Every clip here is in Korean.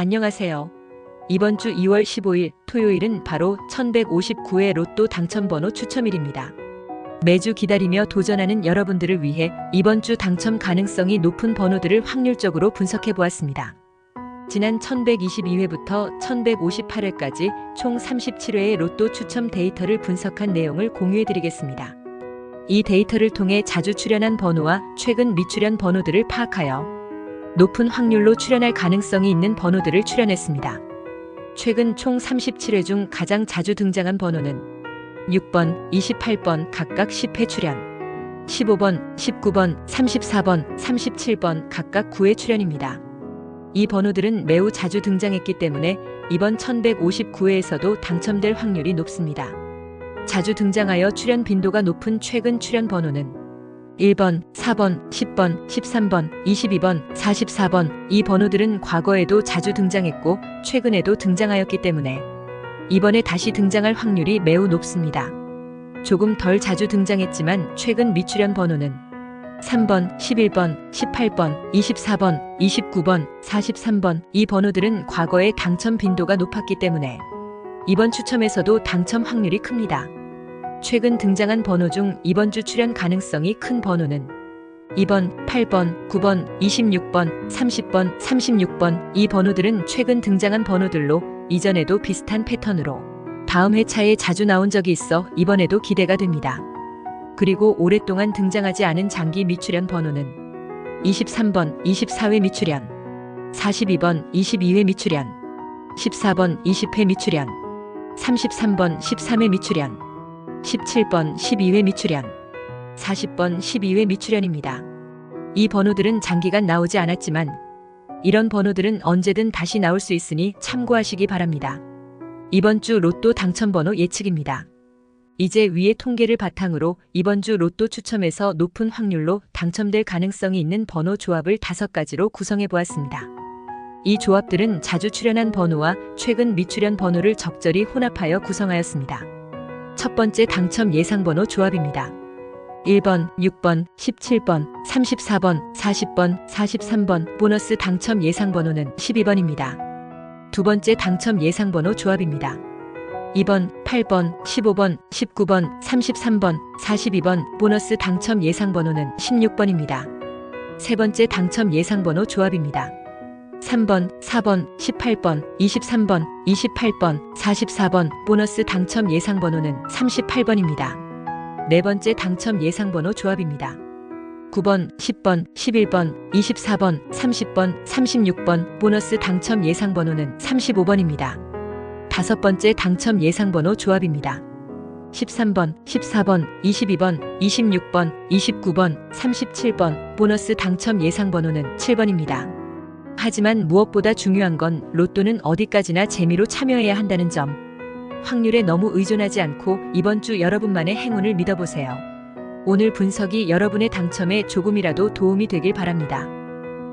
안녕하세요. 이번 주 2월 15일 토요일은 바로 1159회 로또 당첨번호 추첨일입니다. 매주 기다리며 도전하는 여러분들을 위해 이번 주 당첨 가능성이 높은 번호들을 확률적으로 분석해 보았습니다. 지난 1122회부터 1158회까지 총 37회의 로또 추첨 데이터를 분석한 내용을 공유해 드리겠습니다. 이 데이터를 통해 자주 출연한 번호와 최근 미출연 번호들을 파악하여 높은 확률로 출연할 가능성이 있는 번호들을 출연했습니다. 최근 총 37회 중 가장 자주 등장한 번호는 6번, 28번 각각 10회 출연, 15번, 19번, 34번, 37번 각각 9회 출연입니다. 이 번호들은 매우 자주 등장했기 때문에 이번 1159회에서도 당첨될 확률이 높습니다. 자주 등장하여 출연 빈도가 높은 최근 출연 번호는 1번, 4번, 10번, 13번, 22번, 44번 이 번호들은 과거에도 자주 등장했고 최근에도 등장하였기 때문에 이번에 다시 등장할 확률이 매우 높습니다. 조금 덜 자주 등장했지만 최근 미출연 번호는 3번, 11번, 18번, 24번, 29번, 43번 이 번호들은 과거에 당첨 빈도가 높았기 때문에 이번 추첨에서도 당첨 확률이 큽니다. 최근 등장한 번호 중 이번 주 출연 가능성이 큰 번호는 2번, 8번, 9번, 26번, 30번, 36번 이 번호들은 최근 등장한 번호들로 이전에도 비슷한 패턴으로 다음 회차에 자주 나온 적이 있어 이번에도 기대가 됩니다. 그리고 오랫동안 등장하지 않은 장기 미출연 번호는 23번, 24회 미출연, 42번, 22회 미출연, 14번, 20회 미출연, 33번, 13회 미출연, 17번, 12회 미출연, 40번, 12회 미출연입니다. 이 번호들은 장기간 나오지 않았지만 이런 번호들은 언제든 다시 나올 수 있으니 참고하시기 바랍니다. 이번 주 로또 당첨 번호 예측입니다. 이제 위의 통계를 바탕으로 이번 주 로또 추첨에서 높은 확률로 당첨될 가능성이 있는 번호 조합을 다섯 가지로 구성해 보았습니다. 이 조합들은 자주 출연한 번호와 최근 미출연 번호를 적절히 혼합하여 구성하였습니다. 첫 번째 당첨 예상 번호 조합입니다. 1번, 6번, 17번, 34번, 40번, 43번 보너스 당첨 예상 번호는 12번입니다. 두 번째 당첨 예상 번호 조합입니다. 2번, 8번, 15번, 19번, 33번, 42번 보너스 당첨 예상 번호는 16번입니다. 세 번째 당첨 예상 번호 조합입니다. 3번, 4번, 18번, 23번, 28번, 44번 보너스 당첨 예상 번호는 38번입니다. 네 번째 당첨 예상 번호 조합입니다. 9번, 10번, 11번, 24번, 30번, 36번 보너스 당첨 예상 번호는 35번입니다. 다섯 번째 당첨 예상 번호 조합입니다. 13번, 14번, 22번, 26번, 29번, 37번 보너스 당첨 예상 번호는 7번입니다. 하지만 무엇보다 중요한 건 로또는 어디까지나 재미로 참여해야 한다는 점. 확률에 너무 의존하지 않고 이번 주 여러분만의 행운을 믿어보세요. 오늘 분석이 여러분의 당첨에 조금이라도 도움이 되길 바랍니다.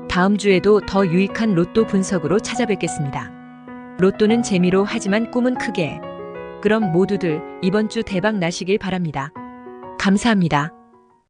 다음 주에도 더 유익한 로또 분석으로 찾아뵙겠습니다. 로또는 재미로 하지만 꿈은 크게. 그럼 모두들 이번 주 대박 나시길 바랍니다. 감사합니다.